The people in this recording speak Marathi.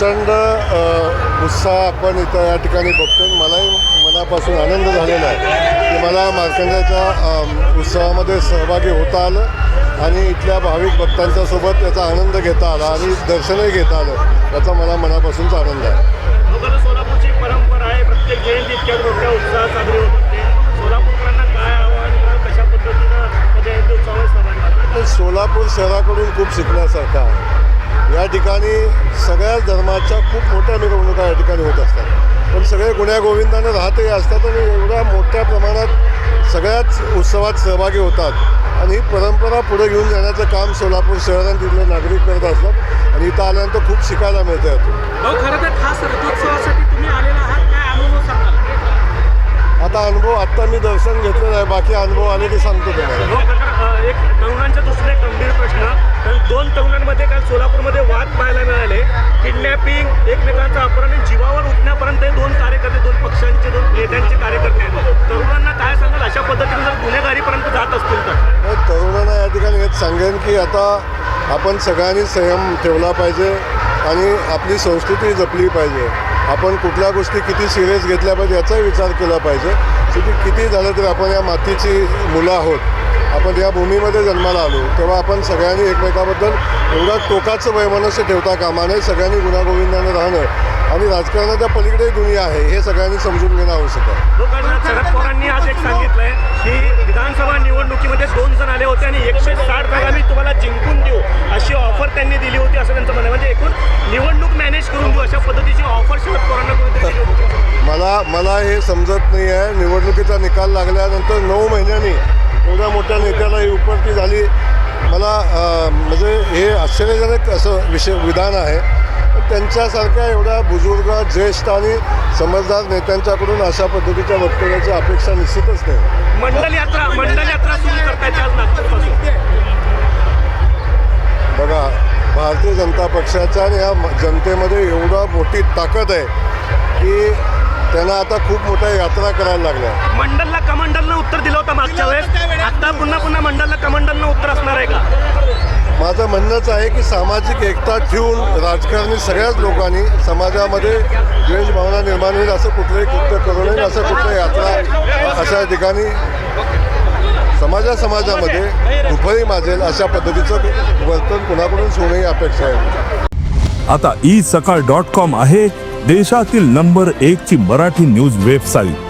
प्रचंड उत्साह आपण इथं या ठिकाणी बघतो मलाही मनापासून आनंद झालेला आहे की मला मार्कंड्याच्या उत्सवामध्ये सहभागी होता आलं आणि इथल्या भाविक भक्तांच्या सोबत याचा आनंद घेता आला आणि दर्शनही घेता आलं. याचा मला मनापासूनच आनंद आहे. लोकांना सोलापूरची एक परंपरा आहे प्रत्येक जयंती इतक्या मोठ्या उत्साहात साजरी होत असते. सोलापूरकरांना काय आव्हान किंवा कशा पद्धतीनं त्या जयंती उत्सवामध्ये सहभागी होतात? तर सोलापूर शहराकडून खूप शिकण्यासारखं आहे. या ठिकाणी सगळ्याच धर्माच्या खूप मोठ्या मिरवणुका या ठिकाणी होत असतात. पण सगळे गुण्यागोविंदाने राहतही असतात आणि एवढ्या मोठ्या प्रमाणात सगळ्याच उत्सवात सहभागी होतात. आणि ही परंपरा पुढे घेऊन जाण्याचं काम सोलापूर शहर आणि तिथले नागरिक करत असतात आणि इथं आल्यानंतर खूप शिकायला मिळतं यातून. भाऊ खरं तर खास रथोत्सवासाठी तुम्ही आलेला आहात काय अनुभव सांगाल? आता अनुभव आत्ता मी दर्शन घेतलेलं आहे बाकी अनुभव आले की सांगतो तुम्हाला. पाहायला मिळाले. किडनॅपिंग एकमेकांचं अपहरण जीवावर उठण्यापर्यंत हे दोन कार्यकर्ते दोन पक्षांचे दोन नेत्यांचे कार्यकर्ते तरुणांना काय सांगाल? अशा पद्धतीने जर गुन्हेगारीपर्यंत जात असतील तर? हो, तरुणांना या ठिकाणी हेच सांगेन की आता आपण सगळ्यांनी संयम ठेवला पाहिजे आणि आपली संस्कृती जपली पाहिजे. आपण कुठल्या गोष्टी किती सिरियस घेतल्या पाहिजे याचाही विचार केला पाहिजे. शेवटी किती झालं तरी आपण या मातीची मुलं आहोत. आपण या भूमीमध्ये जन्माला आलो तेव्हा आपण सगळ्यांनी एकमेकाबद्दल एवढं टोकाचं वैमनस्य ठेवता कामा नये सगळ्यांनी गुण्यागोविंदाने राहणं आणि राजकारणाच्या पलीकडे दुनिया आहे हे सगळ्यांनी समजून घेणं आवश्यक आहे शरद पवारांनी आज एक सांगितलंय की विधानसभा निवडणुकीमध्ये दोन जण आले होते आणि एकशे साठ जागा मी तुम्हाला जिंकून देऊ अशी ऑफर त्यांनी दिली होती असं त्यांचं म्हणणं. म्हणजे एकूण निवडणूक मॅनेज करून देऊ अशा पद्धतीची ऑफर शरद पवारांना मला मला हे समजत नाही आहे निवडणुकीचा निकाल लागल्यानंतर नऊ महिन्यांनी एवढ्या मोठ्या नेत्याला ही उपरती झाली. मला म्हणजे हे आश्चर्यजनक असं विषय विधान आहे. पण त्यांच्यासारख्या एवढ्या बुजुर्ग ज्येष्ठ आणि समजदार नेत्यांच्याकडून अशा पद्धतीच्या वक्तव्याची अपेक्षा निश्चितच नाही. मंडल यात्रा मंडल यात्रा बघा भारतीय जनता पक्षाच्या आणि या जनतेमध्ये एवढा मोठी ताकद आहे की त्यांना आता खूप मोठ्या यात्रा करायला लागल्या. मंडलला कमंडलनं उत्तर दिलं होतं मागच्या वेळेस. आता पुन्हा पुन्हा मंडलला कमंडलनं उत्तर असणार आहे का? माझं म्हणणंच आहे की सामाजिक एकता ठेवून राजकारणी सगळ्याच लोकांनी समाजामध्ये द्वेष भावना निर्माण होईल असं कुठलंही कृत्य करू नये असं कुठलं यात्रा अशा ठिकाणी समाजा समाजामध्ये दुफळी माजेल अशा पद्धतीचं वर्तन कुणाकडून ही अपेक्षा आहे. आता ई सकाळ डॉट कॉम आहे देशातील नंबर एक ची मराठी न्यूज वेबसाईट